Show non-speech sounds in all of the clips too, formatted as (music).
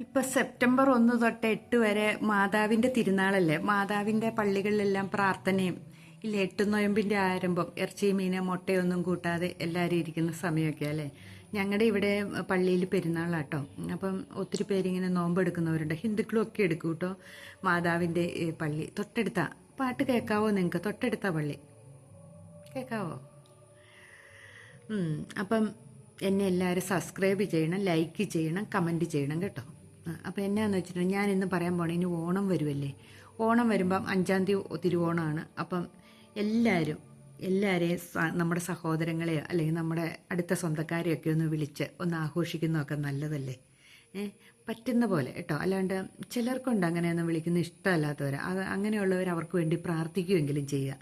ഇപ്പൊ സെപ്റ്റംബർ ഒന്ന് തൊട്ട് എട്ട് വരെ മാതാവിന്റെ തിരുനാളല്ലേ? മാതാവിന്റെ പള്ളികളിലെല്ലാം പ്രാർത്ഥനയും ഇല്ല? എട്ട് നോയമ്പിന്റെ ആരംഭം ഇറച്ചി മീന് മുട്ടയൊന്നും കൂട്ടാതെ എല്ലാവരും ഇരിക്കുന്ന സമയമൊക്കെ അല്ലേ? ഞങ്ങളുടെ ഇവിടെ പള്ളിയിൽ പെരുന്നാളാട്ടോ. അപ്പം ഒത്തിരി പേരിങ്ങനെ നോമ്പെടുക്കുന്നവരുണ്ട്. ഹിന്ദുക്കളും ഒക്കെ എടുക്കും കേട്ടോ മാതാവിന്റെ പള്ളി. തൊട്ടടുത്ത. പാട്ട് കേൾക്കാവോ നിങ്ങൾക്ക് തൊട്ടടുത്ത പള്ളി. കേൾക്കാവോ? അപ്പം എന്നെ എല്ലാവരും സബ്സ്ക്രൈബ് ചെയ്യണം ലൈക്ക് ചെയ്യണം കമന്റ് ചെയ്യണം കേട്ടോ. ആ, അപ്പം എന്നാന്ന് വെച്ചിട്ടുണ്ടെങ്കിൽ ഞാൻ ഇന്ന് പറയാൻ പോണേ ഇനി ഓണം വരുമല്ലേ ഓണം വരുമ്പം അഞ്ചാം തീയതി തിരുവോണമാണ്. അപ്പം എല്ലാവരും എല്ലാവരെയും നമ്മുടെ സഹോദരങ്ങളെയോ അല്ലെങ്കിൽ നമ്മുടെ അടുത്ത സ്വന്തക്കാരെയൊക്കെ ഒന്ന് വിളിച്ച് ഒന്ന് ആഘോഷിക്കുന്നതൊക്കെ നല്ലതല്ലേ? പറ്റുന്ന പോലെ കേട്ടോ. അല്ലാണ്ട് ചിലർക്കുണ്ട് അങ്ങനെയൊന്നും വിളിക്കുന്ന ഇഷ്ടമല്ലാത്തവർ അത് അങ്ങനെയുള്ളവർ അവർക്ക് വേണ്ടി പ്രാർത്ഥിക്കുമെങ്കിലും ചെയ്യുക.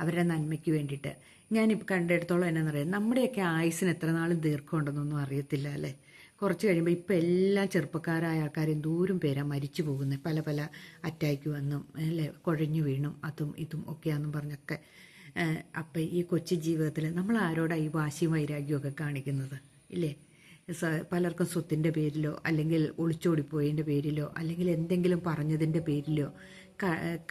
അവരുടെ നന്മയ്ക്ക് വേണ്ടിയിട്ട്. ഞാനിപ്പോൾ കണ്ടെടുത്തോളം എന്നാണെന്നറിയാം നമ്മുടെയൊക്കെ ആയുസിന് എത്ര നാളും ദീർഘമുണ്ടെന്നൊന്നും അറിയത്തില്ല അല്ലേ? കുറച്ച് കഴിയുമ്പോൾ ഇപ്പം എല്ലാ ചെറുപ്പക്കാരായ ആൾക്കാരും ദൂരം പേരാ മരിച്ചു പോകുന്നത് പല പല അറ്റാക്ക് വന്നും അല്ലേ? കുഴഞ്ഞു വീണും അതും ഇതും ഒക്കെയാണെന്നും പറഞ്ഞൊക്കെ. അപ്പം ഈ കൊച്ചു ജീവിതത്തിൽ നമ്മൾ ആരോടാണ് ഈ വാശിയും വൈരാഗ്യമൊക്കെ കാണിക്കുന്നത്? ഇല്ലേ? പലർക്കും സ്വത്തിന്റെ പേരിലോ അല്ലെങ്കിൽ ഒളിച്ചോടിപ്പോയതിന്റെ പേരിലോ അല്ലെങ്കിൽ എന്തെങ്കിലും പറഞ്ഞതിന്റെ പേരിലോ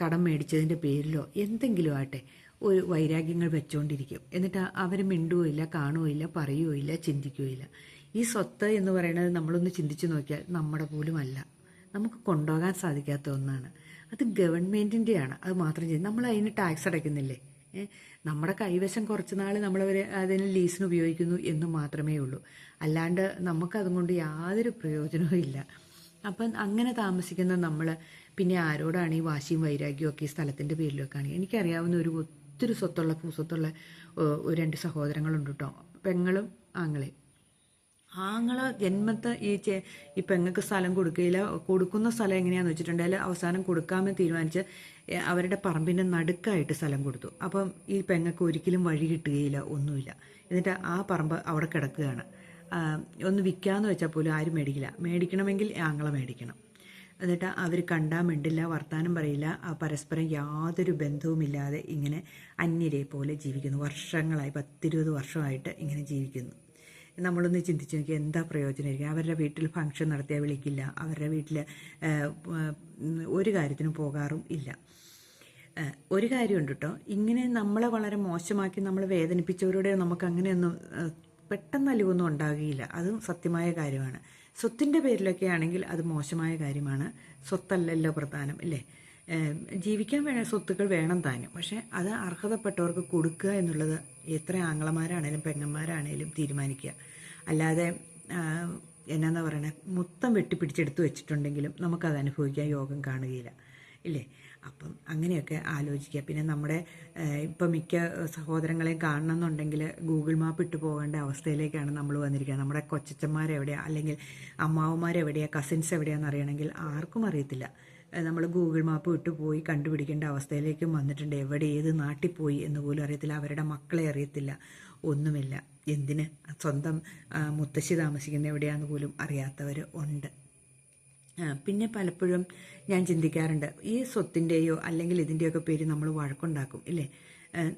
കടം മേടിച്ചതിന്റെ പേരിലോ എന്തെങ്കിലും ആട്ടെ ഒരു വൈരാഗ്യങ്ങൾ വെച്ചുകൊണ്ടിരിക്കും എന്നിട്ട് അവർ മിണ്ടുകയില്ല കാണുകയില്ല പറയുകയില്ല ചിന്തിക്കുകയില്ല. ഈ സ്വത്ത് എന്ന് പറയുന്നത് നമ്മളൊന്ന് ചിന്തിച്ചു നോക്കിയാൽ നമ്മുടെ പോലും അല്ല. നമുക്ക് കൊണ്ടുപോകാൻ സാധിക്കാത്ത ഒന്നാണ്. അത് ഗവൺമെന്റിന്റെയാണ് അത് മാത്രം ചെയ്യും നമ്മൾ അതിന് ടാക്സ് അടയ്ക്കുന്നില്ലേ? നമ്മുടെ കൈവശം കുറച്ച് നാൾ നമ്മളവർ അതിന് ലീസിന് ഉപയോഗിക്കുന്നു എന്ന് മാത്രമേ ഉള്ളൂ. അല്ലാണ്ട് നമുക്കതുകൊണ്ട് യാതൊരു പ്രയോജനവും ഇല്ല. അപ്പം അങ്ങനെ താമസിക്കുന്ന നമ്മൾ പിന്നെ ആരോടാണ് ഈ വാശിയും വൈരാഗ്യവും ഒക്കെ ഈ സ്ഥലത്തിന്റെ പേരിലൊക്കെ ആണ് എനിക്കറിയാവുന്ന ഒരു ഒത്തിരി സ്വത്തുള്ള ഭൂസ്വത്തുള്ള ഒരു രണ്ട് സഹോദരങ്ങളുണ്ട് കേട്ടോ. പെങ്ങളും ആങ്ങളെയും. ആങ്ങളെ ജന്മത്തെ ഈ ചെ ഈ പെങ്ങൾക്ക് സ്ഥലം കൊടുക്കുകയില്ല കൊടുക്കുന്ന സ്ഥലം എങ്ങനെയാന്ന് വെച്ചിട്ടുണ്ടെങ്കിൽ അവസാനം കൊടുക്കാമെന്ന് തീരുമാനിച്ച് അവരുടെ പറമ്പിന്റെ നടുക്കായിട്ട് സ്ഥലം കൊടുത്തു. അപ്പം ഈ പെങ്ങൾക്ക് ഒരിക്കലും വഴി കിട്ടുകയില്ല ഒന്നുമില്ല. എന്നിട്ട് ആ പറമ്പ് അവിടെ കിടക്കുകയാണ്. ഒന്ന് വിൽക്കാന്ന് വെച്ചാൽ പോലും ആരും മേടിക്കില്ല. മേടിക്കണമെങ്കിൽ ആങ്ങളെ മേടിക്കണം. എന്നിട്ട് അവർ കണ്ടാൽ മിണ്ടില്ല വർത്തമാനം പറയില്ല. പരസ്പരം യാതൊരു ബന്ധവുമില്ലാതെ ഇങ്ങനെ അന്യരെ പോലെ ജീവിക്കുന്നു. വർഷങ്ങളായി പത്തിരുപത് വർഷമായിട്ട് ഇങ്ങനെ ജീവിക്കുന്നു. നമ്മളൊന്ന് ചിന്തിച്ച് നോക്കി എന്താ പ്രയോജനമായിരിക്കും? അവരുടെ വീട്ടിൽ ഫംഗ്ഷൻ നടത്തിയാൽ വിളിക്കില്ല. അവരുടെ വീട്ടിൽ ഒരു കാര്യത്തിനും പോകാറും ഇല്ല. ഒരു കാര്യമുണ്ട് കേട്ടോ ഇങ്ങനെ നമ്മളെ വളരെ മോശമാക്കി നമ്മൾ വേദനിപ്പിച്ചവരോട് നമുക്ക് അങ്ങനെയൊന്നും പെട്ടെന്ന് അലിവൊന്നും ഉണ്ടാകുകയില്ല. അതും സത്യമായ കാര്യമാണ്. സ്വത്തിന്റെ പേരിലൊക്കെ ആണെങ്കിൽ അത് മോശമായ കാര്യമാണ്. സ്വത്തല്ലല്ലോ പ്രധാനം അല്ലേ ജീവിക്കാൻ വേണ്ട സ്വത്തുക്കൾ വേണം താനും. പക്ഷെ അത് അർഹതപ്പെട്ടവർക്ക് കൊടുക്കുക എന്നുള്ളത് എത്ര ആങ്ങളമാരാണേലും പെങ്ങന്മാരാണേലും തീരുമാനിക്കുക. അല്ലാതെ എന്നാന്നാ പറയണേ മൊത്തം വെട്ടിപ്പിടിച്ചെടുത്ത് വെച്ചിട്ടുണ്ടെങ്കിലും നമുക്കത് അനുഭവിക്കാൻ യോഗം കാണുകയില്ല. ഇല്ലേ? അപ്പം അങ്ങനെയൊക്കെ ആലോചിക്കുക. പിന്നെ നമ്മുടെ ഇപ്പം മിക്ക സഹോദരങ്ങളെയും കാണണമെന്നുണ്ടെങ്കിൽ ഗൂഗിൾ മാപ്പ് ഇട്ട് പോകേണ്ട അവസ്ഥയിലേക്കാണ് നമ്മൾ വന്നിരിക്കുന്നത് നമ്മുടെ കൊച്ചച്ചന്മാരെവിടെയാണ് അല്ലെങ്കിൽ അമ്മാവന്മാരെവിടെയാണ് കസിൻസ് എവിടെയാണെന്ന് അറിയണമെങ്കിൽ ആർക്കും അറിയത്തില്ല. നമ്മൾ ഗൂഗിൾ മാപ്പ് ഇട്ട് പോയി കണ്ടുപിടിക്കേണ്ട അവസ്ഥയിലേക്കും വന്നിട്ടുണ്ട്. എവിടെ ഏത് നാട്ടിൽ പോയി എന്ന് പോലും അറിയത്തില്ല. അവരുടെ മക്കളെ അറിയത്തില്ല. ഒന്നുമില്ല. എന്തിന്? സ്വന്തം മുത്തശ്ശി താമസിക്കുന്ന എവിടെയാണെന്ന് പോലും അറിയാത്തവർ ഉണ്ട്. പിന്നെ പലപ്പോഴും ഞാൻ ചിന്തിക്കാറുണ്ട് ഈ സ്വത്തിന്റെയോ അല്ലെങ്കിൽ ഇതിന്റെയൊക്കെ പേര് നമ്മൾ വഴക്കുണ്ടാക്കും ഇല്ലേ?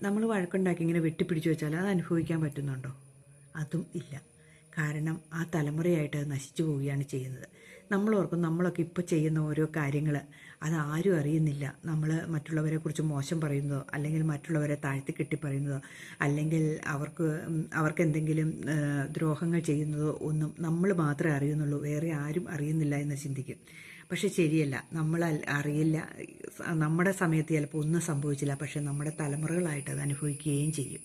നമ്മൾ വഴക്കുണ്ടാക്കി ഇങ്ങനെ വെട്ടിപ്പിടിച്ചു വെച്ചാൽ അത് അനുഭവിക്കാൻ പറ്റുന്നുണ്ടോ? അതും ഇല്ല. കാരണം ആ തലമുറയായിട്ട് അത് നശിച്ചു പോവുകയാണ് ചെയ്യുന്നത്. നമ്മൾ ഓർക്കും നമ്മളൊക്കെ ഇപ്പോൾ ചെയ്യുന്ന ഓരോ കാര്യങ്ങൾ അത് ആരും അറിയുന്നില്ല. നമ്മൾ മറ്റുള്ളവരെ കുറിച്ച് മോശം പറയുന്നതോ അല്ലെങ്കിൽ മറ്റുള്ളവരെ താഴ്ത്തി കെട്ടി പറയുന്നതോ അല്ലെങ്കിൽ അവർക്ക് അവർക്ക് എന്തെങ്കിലും ദ്രോഹങ്ങൾ ചെയ്യുന്നതോ ഒന്നും നമ്മൾ മാത്രമേ അറിയുന്നുള്ളൂ. വേറെ ആരും അറിയുന്നില്ല എന്ന് ചിന്തിക്കും. പക്ഷെ ശരിയല്ല. നമ്മൾ അറിയില്ല. നമ്മുടെ സമയത്ത് ചിലപ്പോൾ ഒന്നും സംഭവിച്ചില്ല. പക്ഷെ നമ്മുടെ തലമുറകളായിട്ട് അത് അനുഭവിക്കുകയും ചെയ്യും.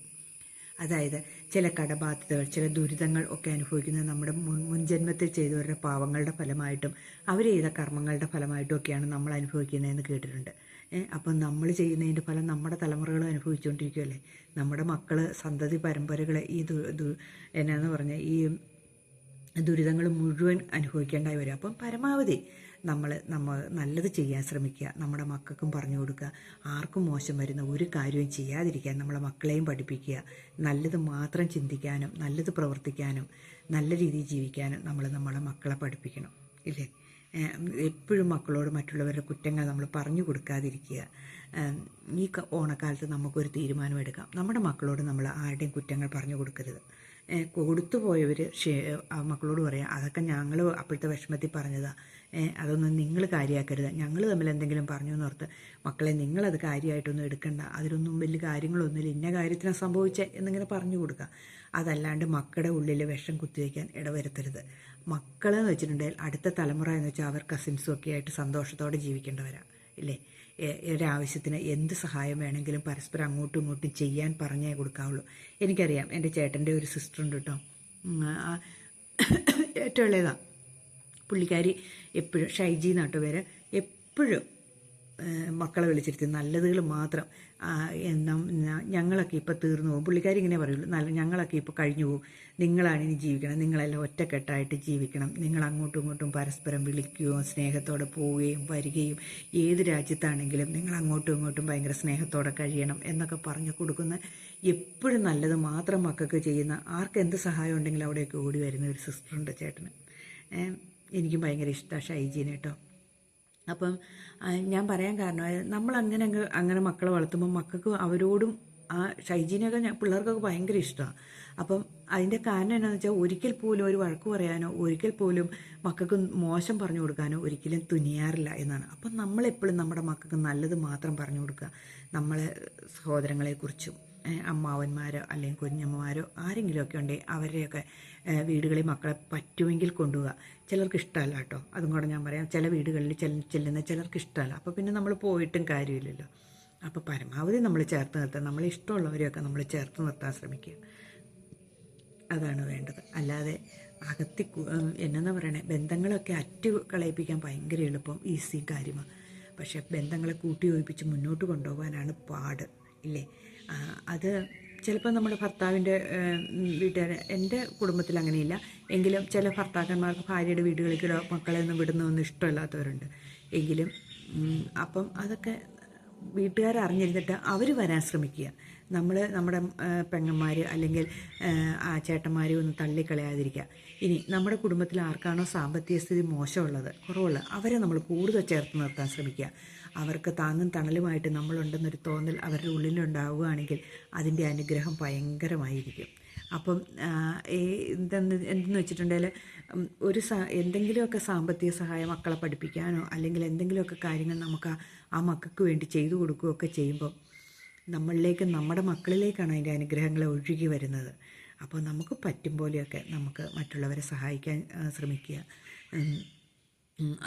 അതായത് ചില കടബാധ്യതകൾ ചില ദുരിതങ്ങൾ ഒക്കെ അനുഭവിക്കുന്നത് നമ്മുടെ മുൻ മുൻജന്മത്തിൽ ചെയ്തവരുടെ പാവങ്ങളുടെ ഫലമായിട്ടും അവർ ചെയ്ത കർമ്മങ്ങളുടെ ഫലമായിട്ടും ഒക്കെയാണ് നമ്മൾ അനുഭവിക്കുന്നതെന്ന് കേട്ടിട്ടുണ്ട്. അപ്പം നമ്മൾ ചെയ്യുന്നതിന്റെ ഫലം നമ്മുടെ തലമുറകൾ അനുഭവിച്ചുകൊണ്ടിരിക്കുകയല്ലേ? നമ്മുടെ മക്കൾ സന്തതി പരമ്പരകളെ ഈ ദു എന്നാന്ന് പറഞ്ഞാൽ ഈ ദുരിതങ്ങൾ മുഴുവൻ അനുഭവിക്കേണ്ടായി വരും. അപ്പം പരമാവധി നമ്മൾ നമ്മൾ നല്ലത് ചെയ്യാൻ ശ്രമിക്കുക. നമ്മുടെ മക്കൾക്കും പറഞ്ഞു കൊടുക്കുക. ആർക്കും മോശം വരുന്ന ഒരു കാര്യവും ചെയ്യാതിരിക്കാൻ നമ്മളെ മക്കളെയും പഠിപ്പിക്കുക. നല്ലത് മാത്രം ചിന്തിക്കാനും നല്ലത് പ്രവർത്തിക്കാനും നല്ല രീതിയിൽ ജീവിക്കാനും നമ്മൾ നമ്മളെ മക്കളെ പഠിപ്പിക്കണം. ഇല്ലേ? എപ്പോഴും മക്കളോട് മറ്റുള്ളവരുടെ കുറ്റങ്ങൾ നമ്മൾ പറഞ്ഞു കൊടുക്കാതിരിക്കുക. ഈ ഓണക്കാലത്ത് നമുക്കൊരു തീരുമാനം എടുക്കാം. നമ്മുടെ മക്കളോട് നമ്മൾ ആരുടെയും കുറ്റങ്ങൾ പറഞ്ഞു കൊടുക്കരുത്. കൊടുത്തു പോയവർ മക്കളോട് പറയാം അതൊക്കെ ഞങ്ങൾ അപ്പോഴത്തെ വിഷമത്തിൽ പറഞ്ഞതാണ് അതൊന്നും നിങ്ങൾ കാര്യമാക്കരുത് ഞങ്ങൾ തമ്മിൽ എന്തെങ്കിലും പറഞ്ഞു എന്നോർത്ത് മക്കളെ നിങ്ങളത് കാര്യമായിട്ടൊന്നും എടുക്കണ്ട. അതിലൊന്നും വലിയ കാര്യങ്ങളൊന്നുമില്ല. ഇന്ന കാര്യത്തിന് സംഭവിച്ച എന്നിങ്ങനെ പറഞ്ഞു കൊടുക്കുക അതല്ലാണ്ട് മക്കളുടെ ഉള്ളിൽ വിഷം കുത്തിവെക്കാൻ ഇടവരുത്തരുത്. മക്കളെന്ന് വെച്ചിട്ടുണ്ടെങ്കിൽ അടുത്ത തലമുറ എന്ന് വെച്ചാൽ അവർ കസിൻസും ഒക്കെ ആയിട്ട് സന്തോഷത്തോടെ ജീവിക്കേണ്ടവരാണ് ഇല്ലേ? ഒരാവശ്യത്തിന് എന്ത് സഹായം വേണമെങ്കിലും പരസ്പരം അങ്ങോട്ടും ഇങ്ങോട്ടും ചെയ്യാൻ പറഞ്ഞേ കൊടുക്കാവുള്ളൂ. എനിക്കറിയാം എന്റെ ചേട്ടന്റെ ഒരു സിസ്റ്റർ ഉണ്ട് കേട്ടോ (coughs) ഏറ്റവും ഇളയതാണ് പുള്ളിക്കാരി എപ്പോഴും ഷൈജി നാട്ടുപേര് എപ്പോഴും മക്കളെ വിളിച്ചിരുത്തി. നല്ലതുകൾ മാത്രം. ഞങ്ങളൊക്കെ ഇപ്പോൾ തീർന്നു പോകും. പുള്ളിക്കാരി ഇങ്ങനെ പറയുള്ളൂ. നല്ല ഞങ്ങളൊക്കെ ഇപ്പോൾ കഴിഞ്ഞു പോകും. നിങ്ങളാണ് ഇനി ജീവിക്കണം. നിങ്ങളെല്ലാം ഒറ്റക്കെട്ടായിട്ട് ജീവിക്കണം. നിങ്ങൾ അങ്ങോട്ടും ഇങ്ങോട്ടും പരസ്പരം വിളിക്കുകയും സ്നേഹത്തോടെ പോവുകയും വരികയും ഏത് രാജ്യത്താണെങ്കിലും നിങ്ങൾ അങ്ങോട്ടും ഇങ്ങോട്ടും ഭയങ്കര സ്നേഹത്തോടെ കഴിയണം എന്നൊക്കെ പറഞ്ഞു കൊടുക്കുന്ന എപ്പോഴും നല്ലത് മാത്രം മക്കൾക്ക് ചെയ്യുന്ന ആർക്ക് എന്ത് സഹായം ഉണ്ടെങ്കിലും അവിടെയൊക്കെ ഓടി വരുന്ന ഒരു സിസ്റ്ററുണ്ട് ചേട്ടന്. എനിക്കും ഭയങ്കര ഇഷ്ടമാണ് ഷൈജീനെ കേട്ടോ. അപ്പം ഞാൻ പറയാൻ കാരണം നമ്മൾ അങ്ങനെ അങ്ങ് അങ്ങനെ മക്കളെ വളർത്തുമ്പോൾ മക്കൾക്ക് അവരോടും ആ ഷൈജീനൊക്കെ ഞാൻ പിള്ളേർക്കൊക്കെ ഭയങ്കര ഇഷ്ടമാണ് അപ്പം അതിന്റെ കാരണം എന്താണെന്ന് വെച്ചാൽ ഒരിക്കൽ പോലും ഒരു വഴക്ക് പറയാനോ ഒരിക്കൽ പോലും മക്കൾക്ക് മോശം പറഞ്ഞു കൊടുക്കാനോ ഒരിക്കലും തുനിയാറില്ല എന്നാണ്. അപ്പം നമ്മളെപ്പോഴും നമ്മുടെ മക്കൾക്ക് നല്ലത് മാത്രം പറഞ്ഞു കൊടുക്കുക നമ്മളെ സഹോദരങ്ങളെക്കുറിച്ചും. അമ്മാവന്മാരോ അല്ലെങ്കിൽ കുഞ്ഞമ്മമാരോ ആരെങ്കിലുമൊക്കെ ഉണ്ടെങ്കിൽ അവരെയൊക്കെ വീടുകളിൽ മക്കളെ പറ്റുമെങ്കിൽ കൊണ്ടുപോവുക. ചിലർക്ക് ഇഷ്ടമല്ല കേട്ടോ. അതും കൂടെ ഞാൻ പറയാം. ചില വീടുകളിൽ ചെല്ല ചെല്ലുന്ന ചിലർക്ക് ഇഷ്ടമല്ല. അപ്പോൾ പിന്നെ നമ്മൾ പോയിട്ടും കാര്യമില്ലല്ലോ. അപ്പോൾ പരമാവധി നമ്മൾ ചേർത്ത് നിർത്താൻ നമ്മൾ ഇഷ്ടമുള്ളവരെയൊക്കെ നമ്മൾ ചേർത്ത് നിർത്താൻ ശ്രമിക്കുക. അതാണ് വേണ്ടത്. അല്ലാതെ അകത്തി എന്നാ പറയണേ? ബന്ധങ്ങളൊക്കെ അറ്റു കളയിപ്പിക്കാൻ ഭയങ്കര എളുപ്പം ഈസി കാര്യമാണ്. പക്ഷേ ബന്ധങ്ങളെ കൂട്ടി യോജിപ്പിച്ച് മുന്നോട്ട് കൊണ്ടുപോകാനാണ് പാട്. ഇല്ലേ? അത് ചിലപ്പോൾ നമ്മുടെ ഭർത്താവിന്റെ വീട്ടുകാർ എന്റെ കുടുംബത്തിൽ അങ്ങനെയില്ല. എങ്കിലും ചില ഭർത്താക്കന്മാർക്ക് ഭാര്യയുടെ വീടുകളിലേക്കോ മക്കളെ ഒന്നും വിടുന്നൊന്നും ഇഷ്ടമില്ലാത്തവരുണ്ട്. എങ്കിലും അപ്പം അതൊക്കെ വീട്ടുകാർ അറിഞ്ഞിരുന്നിട്ട് അവർ വരാൻ ശ്രമിക്കുക. നമ്മൾ നമ്മുടെ പെങ്ങന്മാർ അല്ലെങ്കിൽ ആ, ചേട്ടന്മാരെ ഒന്ന് തള്ളിക്കളയാതിരിക്കുക ഇനി നമ്മുടെ കുടുംബത്തിൽ ആർക്കാണോ സാമ്പത്തിക സ്ഥിതി മോശമുള്ളത് കുറവുള്ളത് അവരെ നമ്മൾ കൂടുതൽ ചേർത്ത് നിർത്താൻ ശ്രമിക്കുക അവർക്ക് താങ്ങും തണലുമായിട്ട് നമ്മളുണ്ടെന്നൊരു തോന്നൽ അവരുടെ ഉള്ളിലുണ്ടാവുകയാണെങ്കിൽ അതിന്റെ അനുഗ്രഹം ഭയങ്കരമായിരിക്കും. അപ്പം എന്തെന്ന് എന്തെന്ന് വെച്ചിട്ടുണ്ടെങ്കിൽ ഒരു സ എന്തെങ്കിലുമൊക്കെ സാമ്പത്തിക സഹായം മക്കളെ പഠിപ്പിക്കാനോ അല്ലെങ്കിൽ എന്തെങ്കിലുമൊക്കെ കാര്യങ്ങൾ നമുക്ക് ആ മക്കൾക്ക് വേണ്ടി ചെയ്തു കൊടുക്കുകയൊക്കെ ചെയ്യുമ്പോൾ നമ്മളിലേക്ക് നമ്മുടെ മക്കളിലേക്കാണ് അതിന്റെ അനുഗ്രഹങ്ങൾ ഒഴുകി വരുന്നത്. അപ്പോൾ നമുക്ക് പറ്റും പോലെയൊക്കെ നമുക്ക് മറ്റുള്ളവരെ സഹായിക്കാൻ ശ്രമിക്കുക.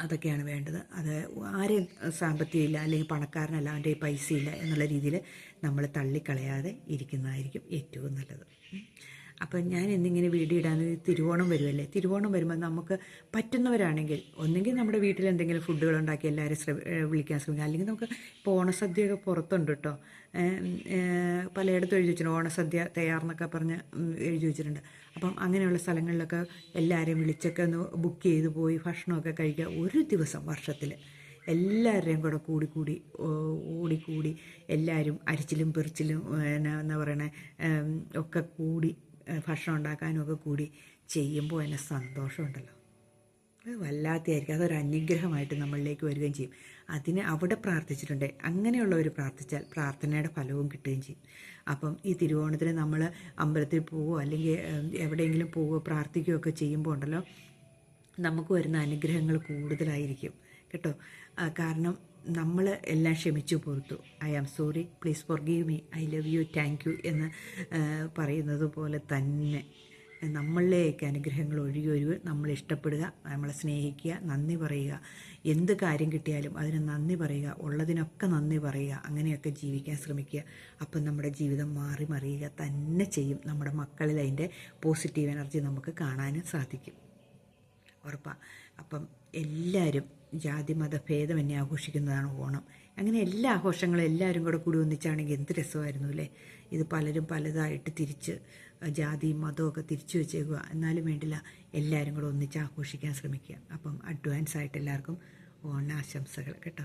അതൊക്കെയാണ് വേണ്ടത്. അത് ആരെയും സാമ്പത്തികമില്ല അല്ലെങ്കിൽ പണക്കാരനല്ല അവന്റെ പൈസയില്ല പൈസ എന്നുള്ള രീതിയിൽ നമ്മൾ തള്ളിക്കളയാതെ ഇരിക്കുന്നതായിരിക്കും ഏറ്റവും നല്ലത്. അപ്പം ഞാൻ എന്നിങ്ങനെ വീഡിയോ ഇടാൻ തിരുവോണം വരുമല്ലേ തിരുവോണം വരുമ്പോൾ നമുക്ക് പറ്റുന്നവരാണെങ്കിൽ ഒന്നെങ്കിൽ നമ്മുടെ വീട്ടിൽ എന്തെങ്കിലും ഫുഡുകൾ ഉണ്ടാക്കി എല്ലാവരും ശ്രമ വിളിക്കാൻ ശ്രമിക്കുക അല്ലെങ്കിൽ നമുക്ക് ഇപ്പോൾ ഓണസദ്യയൊക്കെ പുറത്തുണ്ട് കേട്ടോ പലയിടത്തും എഴുതി വെച്ചിട്ടുണ്ട്. ഓണസദ്യ തയ്യാറെന്നൊക്കെ പറഞ്ഞ് എഴുതി വെച്ചിട്ടുണ്ട്. അപ്പം അങ്ങനെയുള്ള സ്ഥലങ്ങളിലൊക്കെ എല്ലാവരെയും വിളിച്ചൊക്കെ ഒന്ന് ബുക്ക് ചെയ്ത് പോയി ഭക്ഷണമൊക്കെ കഴിക്കുക. ഒരു ദിവസം വർഷത്തിൽ എല്ലാവരുടെയും കൂടെ കൂടി കൂടി ഓടിക്കൂടി എല്ലാവരും അരിച്ചിലും പെറിച്ചിലും എന്നാ പറയണേ ഒക്കെ കൂടി ഭക്ഷണം ഉണ്ടാക്കാനും ഒക്കെ കൂടി ചെയ്യുമ്പോൾ എന്നെ സന്തോഷമുണ്ടല്ലോ. അത് വല്ലാത്തയായിരിക്കും അതൊരു അനുഗ്രഹമായിട്ട് നമ്മളിലേക്ക് വരികയും ചെയ്യും. അതിന് അവിടെ പ്രാർത്ഥിച്ചിട്ടുണ്ട്. അങ്ങനെയുള്ളവർ പ്രാർത്ഥിച്ചാൽ പ്രാർത്ഥനയുടെ ഫലവും കിട്ടുകയും ചെയ്യും. അപ്പം ഈ തിരുവോണത്തിന് നമ്മൾ അമ്പലത്തിൽ പോവോ അല്ലെങ്കിൽ എവിടെയെങ്കിലും എവിടെയെങ്കിലും പോവോ പ്രാർത്ഥിക്കുകയൊക്കെ ചെയ്യുമ്പോൾ ഉണ്ടല്ലോ നമുക്ക് വരുന്ന അനുഗ്രഹങ്ങൾ കൂടുതലായിരിക്കും. കേട്ടോ? കാരണം നമ്മൾ എല്ലാം ക്ഷമിച്ചു പോർത്തു. I am sorry please forgive me I love you thank you എന്ന് പറയുന്നത് പോലെ തന്നെ. നമ്മളിലേക്ക് അനുഗ്രഹങ്ങൾ ഒഴുകി ഒഴിവ് നമ്മൾ ഇഷ്ടപ്പെടുക നമ്മളെ സ്നേഹിക്കുക നന്ദി പറയുക. എന്ത് കാര്യം കിട്ടിയാലും അതിന് നന്ദി പറയുക. ഉള്ളതിനൊക്കെ നന്ദി പറയുക. അങ്ങനെയൊക്കെ ജീവിക്കാൻ ശ്രമിക്കുക. അപ്പം നമ്മുടെ ജീവിതം മാറി മറിയുക തന്നെ ചെയ്യും. നമ്മുടെ മക്കളിൽ അതിന്റെ പോസിറ്റീവ് എനർജി നമുക്ക് കാണാനും സാധിക്കും. ഉറപ്പാണ് അപ്പം എല്ലാവരും ജാതി മത ഭേദമന്യേ ആഘോഷിക്കുന്നതാണ് ഓണം. അങ്ങനെ എല്ലാ ആഘോഷങ്ങളും എല്ലാവരും കൂടെ കൂടി ഒന്നിച്ചാണെങ്കിൽ എന്ത് രസമായിരുന്നു അല്ലേ? ഇത് പലരും പലതായിട്ട് തിരിച്ച് ജാതിയും മതമൊക്കെ തിരിച്ചു വെച്ചേക്കുക. എന്നാലും വേണ്ടില്ല എല്ലാവരും കൂടെ ഒന്നിച്ച് ആഘോഷിക്കാൻ ശ്രമിക്കുക. അപ്പം അഡ്വാൻസ് ആയിട്ട് എല്ലാവർക്കും ഓണാശംസകൾ കേട്ടോ.